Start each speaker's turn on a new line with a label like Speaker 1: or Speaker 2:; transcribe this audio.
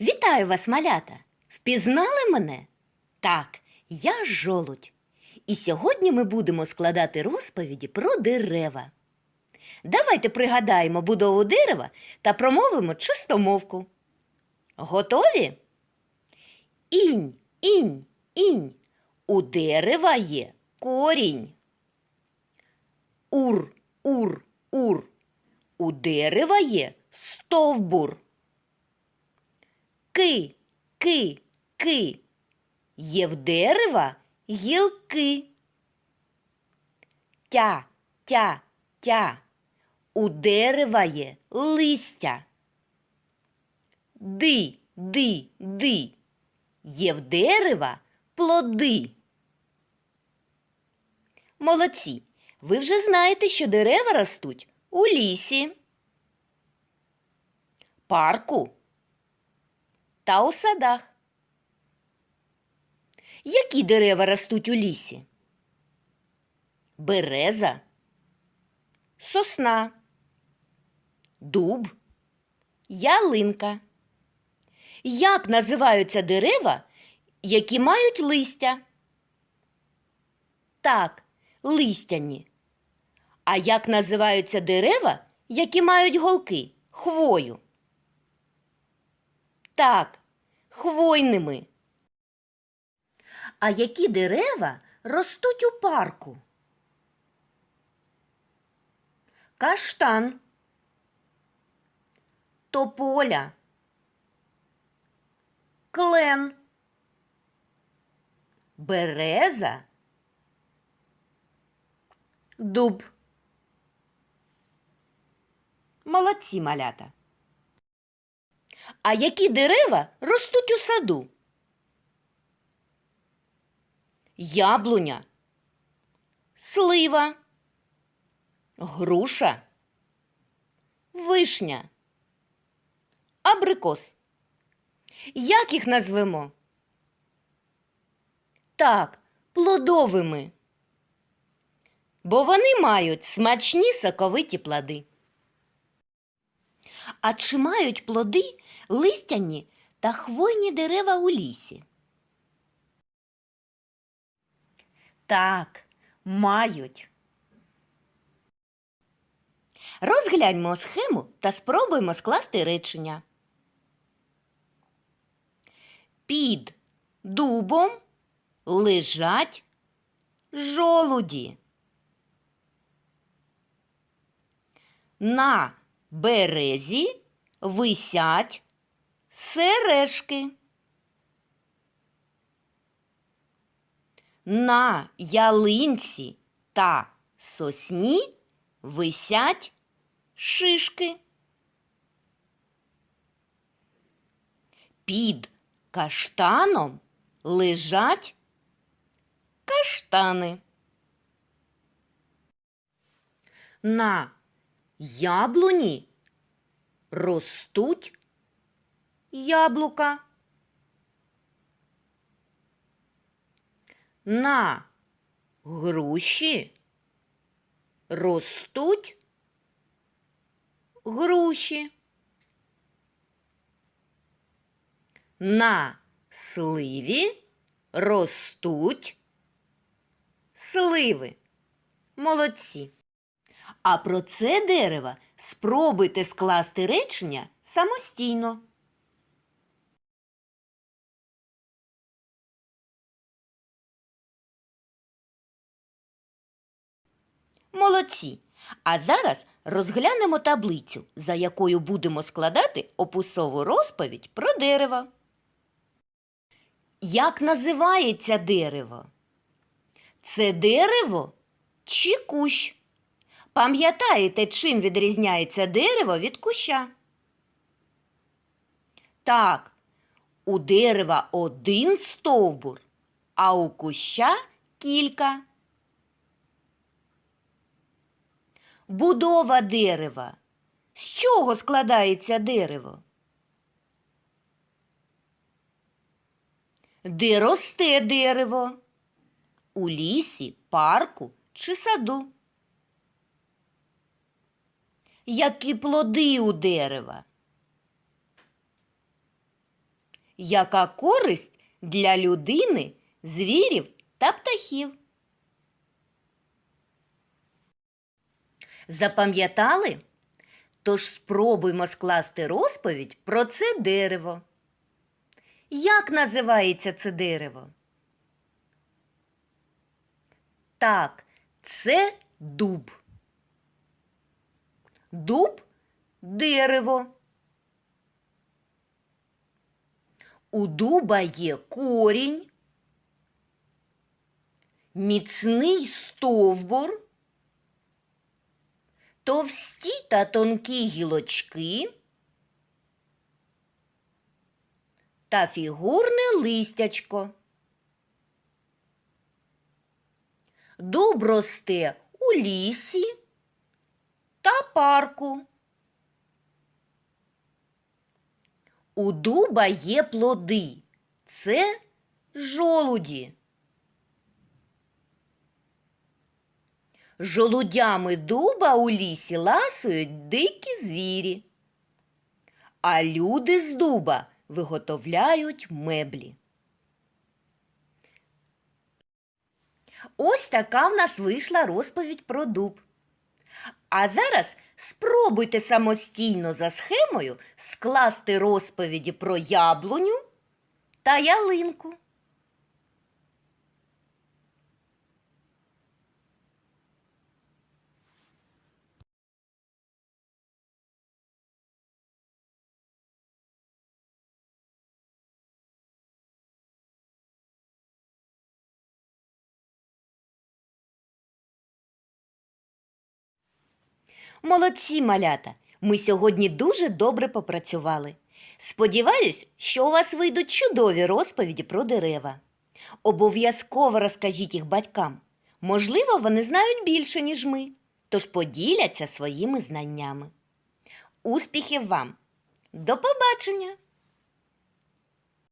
Speaker 1: Вітаю вас, малята! Впізнали мене? Так, я жолудь. І сьогодні ми будемо складати розповіді про дерева. Давайте пригадаємо будову дерева та промовимо чистомовку. Готові? Інь, інь, інь. У дерева є корінь. Ур, ур, ур. У дерева є стовбур. Ки, ки, ки. Є в дерева гілки. Тя, тя, тя. У дерева є листя. Ди, ди, ди. Є в дерева плоди. Молодці. Ви вже знаєте, що дерева ростуть у лісі, парку та у садах. Які дерева ростуть у лісі? Береза, сосна, дуб, ялинка. Як називаються дерева, які мають листя? Так, листяні. А як називаються дерева, які мають голки? Хвою. Так, хвойними. А які дерева ростуть у парку? Каштан, тополя, клен, береза, дуб. Молодці малята. А які дерева ростуть у саду? Яблуня, слива, груша, вишня, абрикос. Як їх назвемо? Так, плодовими. Бо вони мають смачні соковиті плоди. А чи мають плоди листяні та хвойні дерева у лісі? Так, мають. Розгляньмо схему та спробуємо скласти речення. Під дубом лежать жолуді. На березі висять сережки. На ялинці та сосні висять шишки. Під каштаном лежать каштани. На яблуні ростуть яблука. На груші ростуть груші. На сливі ростуть сливи. Молодці. А про це дерево спробуйте скласти речення самостійно. Молодці. А зараз розглянемо таблицю, за якою будемо складати описову розповідь про дерево. Як називається дерево? Це дерево чи кущ? Пам'ятаєте, чим відрізняється дерево від куща? Так, у дерева один стовбур, а у куща кілька. Будова дерева. З чого складається дерево? Де росте дерево? У лісі, парку чи саду? Які плоди у дерева? яка користь для людини, звірів та птахів. Запам'ятали? Тож спробуймо скласти розповідь про це дерево. Як називається це дерево? Так, це дуб. Дуб дерево. У дуба є корінь, міцний стовбур, товсті та тонкі гілочки та фігурне листячко. Дуб росте у лісі парку. У дуба є плоди. Це жолуді. Жолудями дуба у лісі ласують дикі звірі. А люди з дуба виготовляють меблі. Ось така в нас вийшла розповідь про дуб. А зараз спробуйте самостійно за схемою скласти розповіді про яблуню та ялинку. Молодці, малята! Ми сьогодні дуже добре попрацювали. Сподіваюсь, що у вас вийдуть чудові розповіді про дерева. Обов'язково розкажіть їх батькам. Можливо, вони знають більше, ніж ми, тож поділяться своїми знаннями. Успіхів вам! До побачення!